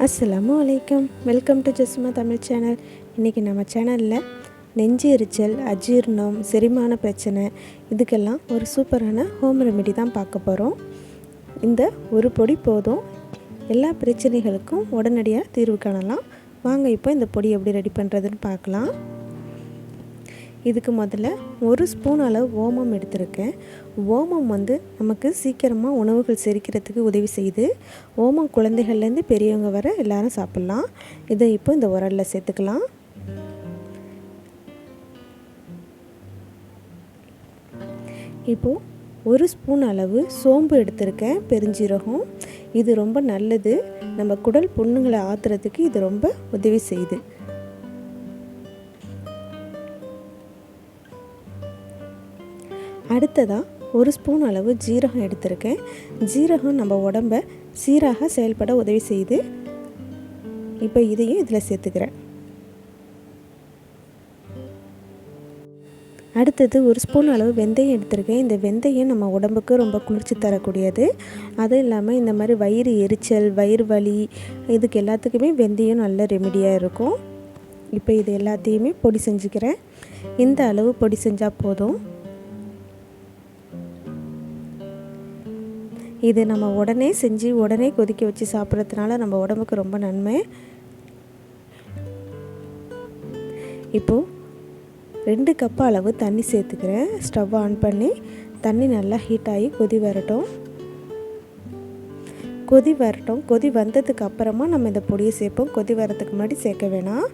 அஸ்ஸலாமு வலைக்கம் welcome to Jasma Tamil channel. இன்றைக்கி நம்ம சேனலில் நெஞ்சு எரிச்சல் அஜீர்ணம் செரிமான பிரச்சனை இதுக்கெல்லாம் ஒரு சூப்பரான ஹோம் ரெமெடி தான் பார்க்க போகிறோம் இந்த ஒரு பொடி போதும். எல்லா பிரச்சனைகளுக்கும் உடனடியாக தீர்வு காணலாம். வாங்க இப்போ இந்த பொடி எப்படி ரெடி பண்ணுறதுன்னு பார்க்கலாம். இதுக்கு முதல்ல ஒரு ஸ்பூன் அளவு ஓமம் எடுத்திருக்கேன். ஓமம் வந்து நமக்கு சீக்கிரமாக உணவுகள் செரிக்கிறதுக்கு உதவி செய்யுது. ஓமம் குழந்தைகள்லேருந்து பெரியவங்க வர எல்லாரும் சாப்பிட்லாம். இதை இப்போ இந்த உரலில் சேர்த்துக்கலாம். இப்போது ஒரு ஸ்பூன் அளவு சோம்பு எடுத்திருக்கேன் பெருஞ்சீரகம். இது ரொம்ப நல்லது. நம்ம குடல் புண்ணுங்களை ஆத்துறதுக்கு இது ரொம்ப உதவி செய்யுது. அடுத்ததாக ஒரு ஸ்பூன் அளவு ஜீரகம் எடுத்திருக்கேன். ஜீரகம் நம்ம உடம்ப சீராக செயல்பட உதவி செய்யுது இப்போ இதையும் இதில் சேர்த்துக்கிறேன். அடுத்தது ஒரு ஸ்பூன் அளவு வெந்தயம் எடுத்திருக்கேன். இந்த வெந்தயம் நம்ம உடம்புக்கு ரொம்ப குளிர்ச்சி தரக்கூடியது. அதுவும் இல்லாமல் இந்த மாதிரி வயிறு எரிச்சல் வயிறு வலி இதுக்கு எல்லாத்துக்குமே வெந்தயம் நல்ல ரெமெடியாக இருக்கும். இப்போ இது எல்லாத்தையுமே பொடி செஞ்சுக்கிறேன். இந்த அளவு பொடி செஞ்சால் போதும். இது நம்ம உடனே செஞ்சு உடனே கொதிக்க வச்சு சாப்பிட்றதுனால நம்ம உடம்புக்கு ரொம்ப நன்மை. இப்போது ரெண்டு கப் அளவு தண்ணி சேர்த்துக்கிறேன். ஸ்டவ் ஆன் பண்ணி தண்ணி நல்லா ஹீட் ஆகி கொதி வரட்டும். கொதி வரட்டும். கொதி வந்ததுக்கு அப்புறமா நம்ம இந்த பொடியை சேர்ப்போம். கொதி வரதுக்கு முன்னாடி சேர்க்க வேணாம்.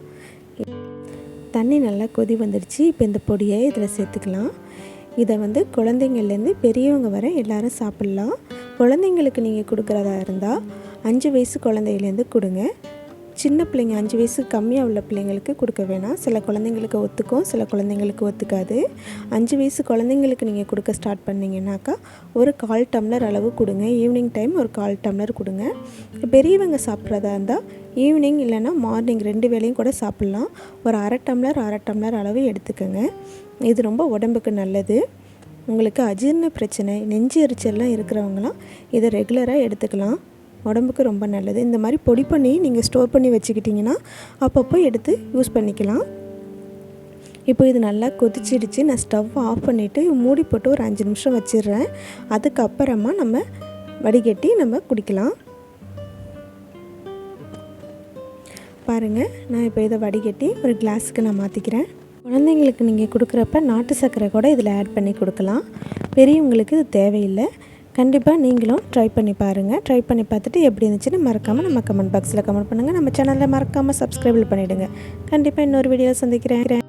தண்ணி நல்லா கொதி வந்துடுச்சு. இப்போ இந்த பொடியை இதில் சேர்த்துக்கலாம். இதை வந்து குழந்தைங்கள்லேருந்து பெரியவங்க வர எல்லாரும் சாப்பிட்லாம். குழந்தைங்களுக்கு நீங்கள் கொடுக்குறதா இருந்தால் அஞ்சு வயசு குழந்தையிலேருந்து கொடுங்க. சின்ன பிள்ளைங்க அஞ்சு வயசு கம்மியாக உள்ள பிள்ளைங்களுக்கு கொடுக்க வேணாம். சில குழந்தைங்களுக்கு ஒத்துக்கும் சில குழந்தைங்களுக்கு ஒத்துக்காது. அஞ்சு வயசு குழந்தைங்களுக்கு நீங்கள் கொடுக்க ஸ்டார்ட் பண்ணிங்கனாக்கா ஒரு கால் டம்ளர் அளவு கொடுங்க. ஈவினிங் டைம் ஒரு கால் டம்ளர் கொடுங்க. பெரியவங்க சாப்பிட்றதா இருந்தால் ஈவினிங் இல்லைன்னா மார்னிங் ரெண்டு வேளையும் கூட சாப்பிட்லாம். ஒரு அரை டம்ளர் அரை டம்ளர் அளவு எடுத்துக்கோங்க. இது ரொம்ப உடம்புக்கு நல்லது. உங்களுக்கு அஜீர்ண பிரச்சனை நெஞ்சு எரிச்சல்லாம் இருக்கிறவங்களாம் இதை ரெகுலராக எடுத்துக்கலாம். உடம்புக்கு ரொம்ப நல்லது. இந்த மாதிரி பொடி பண்ணி நீங்கள் ஸ்டோர் பண்ணி வச்சுக்கிட்டிங்கன்னா அப்பப்போ எடுத்து யூஸ் பண்ணிக்கலாம். இப்போ இது நல்லா கொதிச்சிடுச்சு. நான் ஸ்டவ் ஆஃப் பண்ணிவிட்டு மூடி போட்டு ஒரு அஞ்சு நிமிஷம் வச்சிடுறேன். அதுக்கப்புறமா நம்ம வடிகட்டி நம்ம குடிக்கலாம். பாருங்கள் நான் இப்போ இதை வடிகட்டி ஒரு கிளாஸுக்கு நான் மாற்றிக்கிறேன் குழந்தைங்களுக்கு நீங்கள் கொடுக்குறப்ப நாட்டு சர்க்கரை கூட இதில் ஆட் பண்ணி கொடுக்கலாம். பெரியவங்களுக்கு இது தேவையில்லை. கண்டிப்பாக நீங்களும் ட்ரை பண்ணி பாருங்கள் ட்ரை பண்ணி பார்த்துட்டு எப்படி இருந்துச்சுன்னு மறக்காமல் நம்ம கமெண்ட் பாக்ஸில் கமெண்ட் பண்ணுங்கள் நம்ம சேனலில் மறக்காமல் சப்ஸ்கிரைபில் பண்ணிவிடுங்க கண்டிப்பாக இன்னொரு வீடியோவில் சந்திக்கிறேன்.